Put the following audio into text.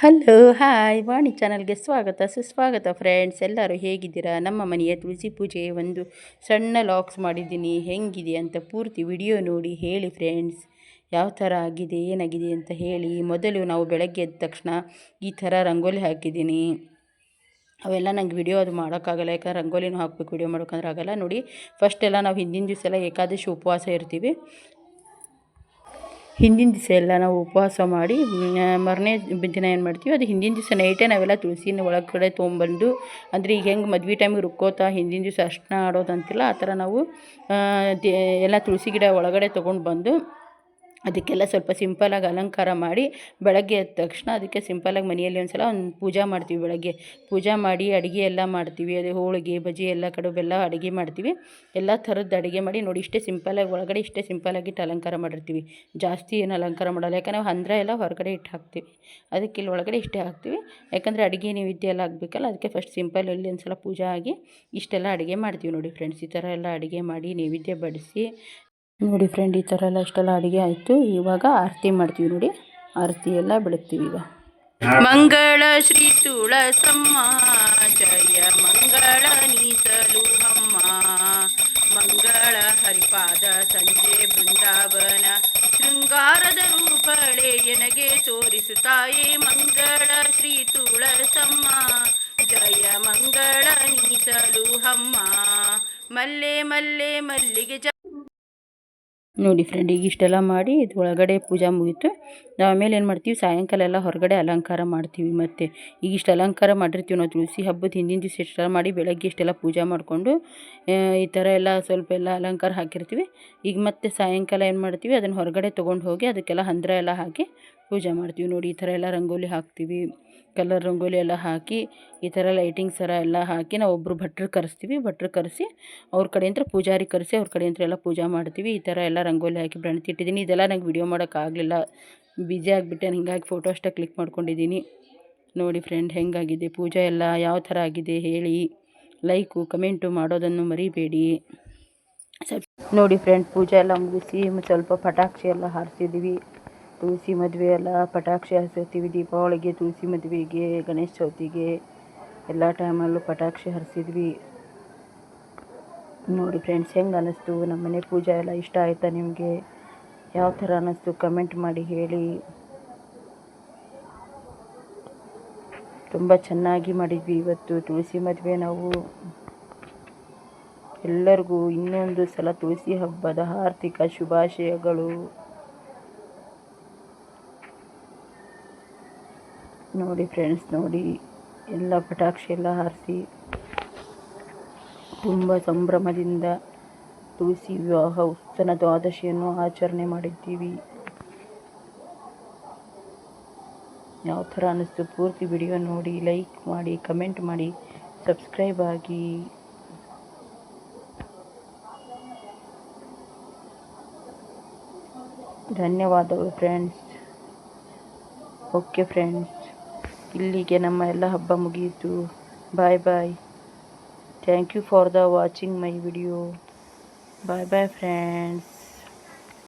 Hello hi ವಾಣಿ ಚಾನಲ್ಗೆ ಸ್ವಾಗತ, ಸುಸ್ವಾಗತ ಫ್ರೆಂಡ್ಸ್ ಎಲ್ಲರೂ ಹೇಗಿದ್ದೀರಾ? ನಮ್ಮ ಮನೆಯ ತುಳಸಿ ಪೂಜೆ ಒಂದು ಸಣ್ಣ ಲಾಕ್ಸ್ ಮಾಡಿದ್ದೀನಿ. ಹೆಂಗಿದೆ ಅಂತ ಪೂರ್ತಿ ವಿಡಿಯೋ ನೋಡಿ ಹೇಳಿ ಫ್ರೆಂಡ್ಸ್ ಯಾವ ಥರ ಆಗಿದೆ, ಏನಾಗಿದೆ ಅಂತ ಹೇಳಿ. ಮೊದಲು ನಾವು ಬೆಳಗ್ಗೆ ಎದ್ದ ತಕ್ಷಣ ಈ ಥರ ರಂಗೋಲಿ ಹಾಕಿದ್ದೀನಿ. ಅವೆಲ್ಲ ನಂಗೆ ವಿಡಿಯೋ ಅದು ಮಾಡೋಕ್ಕಾಗಲ್ಲ. ಯಾಕಂದ್ರೆ ರಂಗೋಲಿನೂ ಹಾಕಬೇಕು ವಿಡಿಯೋ ಮಾಡೋಕ್ಕಂದ್ರೆ ಆಗಲ್ಲ. ನೋಡಿ ಫಸ್ಟ್ ಎಲ್ಲ ನಾವು ಹಿಂದಿನ ದಿವಸ ಎಲ್ಲ ಏಕಾದಶಿ ಉಪವಾಸ ಇರ್ತೀವಿ. ಹಿಂದಿನ ದಿವಸ ಎಲ್ಲ ನಾವು ಉಪವಾಸ ಮಾಡಿ ಮರನೇ ದಿನ ಏನು ಮಾಡ್ತೀವಿ, ಅದು ಹಿಂದಿನ ದಿವಸ ನೈಟೇ ನಾವೆಲ್ಲ ತುಳಸಿನ ಒಳಗಡೆ ತೊಗೊಂಬಂದು ಅಂದರೆ ಈಗ ಹೆಂಗೆ ಮದ್ವೆ ಟೈಮಿಗೆ ರುಕ್ಕೋತಾ ಹಿಂದಿನ ದಿವಸ ಅರ್ಶಿನ ಆಡೋದಂತಿಲ್ಲ, ಆ ಥರ ನಾವು ಎಲ್ಲ ತುಳಸಿ ಗಿಡ ಒಳಗಡೆ ತೊಗೊಂಡು ಬಂದು ಅದಕ್ಕೆಲ್ಲ ಸ್ವಲ್ಪ ಸಿಂಪಲಾಗಿ ಅಲಂಕಾರ ಮಾಡಿ ಬೆಳಗ್ಗೆ ಎದ್ದ ತಕ್ಷಣ ಅದಕ್ಕೆ ಸಿಂಪಲಾಗಿ ಮನೆಯಲ್ಲಿ ಒಂದು ಸಲ ಒಂದು ಪೂಜೆ ಮಾಡ್ತೀವಿ ಬೆಳಗ್ಗೆ. ಪೂಜೆ ಮಾಡಿ ಅಡುಗೆ ಎಲ್ಲ ಮಾಡ್ತೀವಿ, ಅದೇ ಹೋಳಿಗೆ ಬಜಿ ಎಲ್ಲ ಕಡುಬೆಲ್ಲ ಅಡುಗೆ ಮಾಡ್ತೀವಿ. ಎಲ್ಲ ಥರದ್ದು ಅಡುಗೆ ಮಾಡಿ ನೋಡಿ ಇಷ್ಟೇ ಸಿಂಪಲಾಗಿ ಒಳಗಡೆ ಇಷ್ಟೇ ಸಿಂಪಲಾಗಿ ಇಟ್ಟು ಅಲಂಕಾರ ಮಾಡಿರ್ತೀವಿ. ಜಾಸ್ತಿ ಏನು ಅಲಂಕಾರ ಮಾಡಲ್ಲ, ಯಾಕಂದ್ರೆ ಹಂದ್ರ ಎಲ್ಲ ಹೊರಗಡೆ ಇಟ್ಟು ಹಾಕ್ತೀವಿ. ಅದಕ್ಕೆ ಇಲ್ಲಿ ಒಳಗಡೆ ಇಷ್ಟೇ ಹಾಕ್ತೀವಿ. ಯಾಕಂದರೆ ಅಡುಗೆ ನೈವೇದ್ಯ ಎಲ್ಲ ಆಗಬೇಕಲ್ಲ, ಅದಕ್ಕೆ ಫಸ್ಟ್ ಸಿಂಪಲ್ ಇಲ್ಲಿ ಒಂದು ಸಲ ಪೂಜೆ ಆಗಿ ಇಷ್ಟೆಲ್ಲ ಅಡುಗೆ ಮಾಡ್ತೀವಿ ನೋಡಿ ಫ್ರೆಂಡ್ಸ್ ಈ ಥರ ಎಲ್ಲ ಅಡುಗೆ ಮಾಡಿ ನೈವೇದ್ಯ ಬಡಿಸಿ ನೋಡಿ ಫ್ರೆಂಡ್ ಈ ಥರ ಎಲ್ಲ ಇಷ್ಟೆಲ್ಲ ಅಡುಗೆ ಆಯಿತು. ಇವಾಗ ಆರತಿ ಮಾಡ್ತೀವಿ ನೋಡಿ. ಆರತಿ ಎಲ್ಲ ಬೆಳಗ್ತೀವಿ ಈಗ ಮಂಗಳ ಶ್ರೀ ತುಳಸಮ್ಮ, ಜಯ ಮಂಗಳ ನೀಸಲು ಅಮ್ಮ. ಮಂಗಳ ಹರಿಪಾದ ಸಂಜೆ ಬೃಂದಾವನ, ಶೃಂಗಾರದ ರೂಪಳೆ ಎನಗೆ ತೋರಿಸುತ್ತಾಯೇ ಮಂಗಳ ಶ್ರೀ ತುಳಸಮ್ಮ. ಜಯ ಮಂಗಳ ನೀಸಲು ಅಮ್ಮ. ಮಲ್ಲೆ ಮಲ್ಲೆ ಮಲ್ಲಿಗೆ ಜ ನೋಡಿ ಫ್ರೆಂಡ್ ಈಗ ಇಷ್ಟೆಲ್ಲ ಮಾಡಿ ಇದು ಒಳಗಡೆ ಪೂಜೆ ಮುಗೀತು. ನಾವು ಆಮೇಲೆ ಏನು ಮಾಡ್ತೀವಿ? ಸಾಯಂಕಾಲ ಎಲ್ಲ ಹೊರಗಡೆ ಅಲಂಕಾರ ಮಾಡ್ತೀವಿ ಮತ್ತು. ಈಗ ಇಷ್ಟು ಅಲಂಕಾರ ಮಾಡಿರ್ತೀವಿ ನಾವು ತುಳಸಿ ಹಬ್ಬದ ಹಿಂದಿನ ದಿವಸ ಇಷ್ಟೆಲ್ಲ ಮಾಡಿ ಬೆಳಗ್ಗೆ ಇಷ್ಟೆಲ್ಲ ಪೂಜೆ ಮಾಡಿಕೊಂಡು ಈ ಥರ ಎಲ್ಲ ಸ್ವಲ್ಪ ಎಲ್ಲ ಅಲಂಕಾರ ಹಾಕಿರ್ತೀವಿ. ಈಗ ಮತ್ತೆ ಸಾಯಂಕಾಲ ಏನು ಮಾಡ್ತೀವಿ? ಅದನ್ನು ಹೊರಗಡೆ ತೊಗೊಂಡು ಹೋಗಿ ಅದಕ್ಕೆಲ್ಲ ಹಂದ್ರ ಎಲ್ಲ ಹಾಕಿ ಪೂಜೆ ಮಾಡ್ತೀವಿ. ನೋಡಿ, ಈ ಥರ ಎಲ್ಲ ರಂಗೋಲಿ ಹಾಕ್ತೀವಿ. ಕಲರ್ ರಂಗೋಲಿ ಎಲ್ಲ ಹಾಕಿ, ಈ ಥರ ಲೈಟಿಂಗ್ಸ್ ಥರ ಎಲ್ಲ ಹಾಕಿ ನಾವು ಒಬ್ಬರು ಭಟ್ರು ಕರೆಸ್ತೀವಿ. ಭಟ್ರು ಕರೆಸಿ ಅವ್ರ ಕಡೆಯಿಂದ ಪೂಜಾರಿ ಕರೆಸಿ ಅವ್ರ ಕಡೆಯಿಂದ ಎಲ್ಲ ಪೂಜೆ ಮಾಡ್ತೀವಿ. ಈ ಥರ ಎಲ್ಲ ರಂಗೋಲಿ ಹಾಕಿ ಬ್ರಣತಿ ಇಟ್ಟಿದ್ದೀನಿ. ಇದೆಲ್ಲ ನಂಗೆ ವಿಡಿಯೋ ಮಾಡೋಕ್ಕಾಗಲಿಲ್ಲ ಬ್ಯುಸಿ ಆಗಿಬಿಟ್ಟೆ ಹಿಂಗಾಗಿ ಫೋಟೋ ಅಷ್ಟೇ ಕ್ಲಿಕ್ ಮಾಡ್ಕೊಂಡಿದ್ದೀನಿ. ನೋಡಿ ಫ್ರೆಂಡ್ ಹೆಂಗಾಗಿದೆ? ಪೂಜೆ ಎಲ್ಲ ಯಾವ ಥರ ಆಗಿದೆ ಹೇಳಿ. ಲೈಕು ಕಮೆಂಟು ಮಾಡೋದನ್ನು ಮರಿಬೇಡಿ. ನೋಡಿ ಫ್ರೆಂಡ್ ಪೂಜೆ ಎಲ್ಲ ಮುಗಿಸಿ ಸ್ವಲ್ಪ ಪಟಾಕ್ಷಿ ಎಲ್ಲ ಹಾರಿಸಿದ್ದೀವಿ ತುಳಸಿ ಮದುವೆ ಎಲ್ಲ ಪಟಾಕ್ಷಿ ಹಾರಿಸಿರ್ತೀವಿ ದೀಪಾವಳಿಗೆ ತುಳಸಿ ಮದುವೆಗೆ, ಗಣೇಶ ಚೌತಿಗೆ. ಎಲ್ಲ ಟೈಮಲ್ಲೂ ಪಟಾಕ್ಷಿ ಹರಿಸಿದ್ವಿ. ನೋಡಿ ಫ್ರೆಂಡ್ಸ್ ಹೆಂಗೆ ಅನ್ನಿಸ್ತು ನಮ್ಮ ಮನೆ ಪೂಜೆ ಎಲ್ಲ ಇಷ್ಟ ಆಯಿತಾ ನಿಮಗೆ? ಯಾವ ಥರ ಅನ್ನಿಸ್ತು? ಕಮೆಂಟ್ ಮಾಡಿ, ಹೇಳಿ. ತುಂಬ ಚೆನ್ನಾಗಿ ಮಾಡಿದ್ವಿ ಇವತ್ತು. ತುಳಸಿ ಮದುವೆ ನಾವು. ಎಲ್ಲರಿಗೂ ಇನ್ನೊಂದು ಸಲ ತುಳಸಿ ಹಬ್ಬದ ಆರ್ಥಿಕ ಶುಭಾಶಯಗಳು. ನೋಡಿ ಫ್ರೆಂಡ್ಸ್ ನೋಡಿ. ಎಲ್ಲ ಪಟಾಕ್ಷಿ ಎಲ್ಲ ಹಾರಿಸಿ. ತುಂಬ ಸಂಭ್ರಮದಿಂದ. ತುಳಸಿ ವಿವಾಹ ಉತ್ತನ ದ್ವಾದಶಿಯನ್ನು ಆಚರಣೆ ಮಾಡಿದ್ದೀವಿ. ಯಾವ ಥರ ಅನ್ನಿಸ್ತು ಪೂರ್ತಿ ವಿಡಿಯೋ ನೋಡಿ, ಲೈಕ್ ಮಾಡಿ, ಕಮೆಂಟ್ ಮಾಡಿ, ಸಬ್ಸ್ಕ್ರೈಬ್ ಆಗಿ. ಧನ್ಯವಾದಗಳು ಫ್ರೆಂಡ್ಸ್. Okay friends. ಇಲ್ಲಿಗೆ ನಮ್ಮ ಎಲ್ಲ ಹಬ್ಬ ಮುಗಿಯಿತು. Bye bye. Thank you for the watching my video. Bye bye friends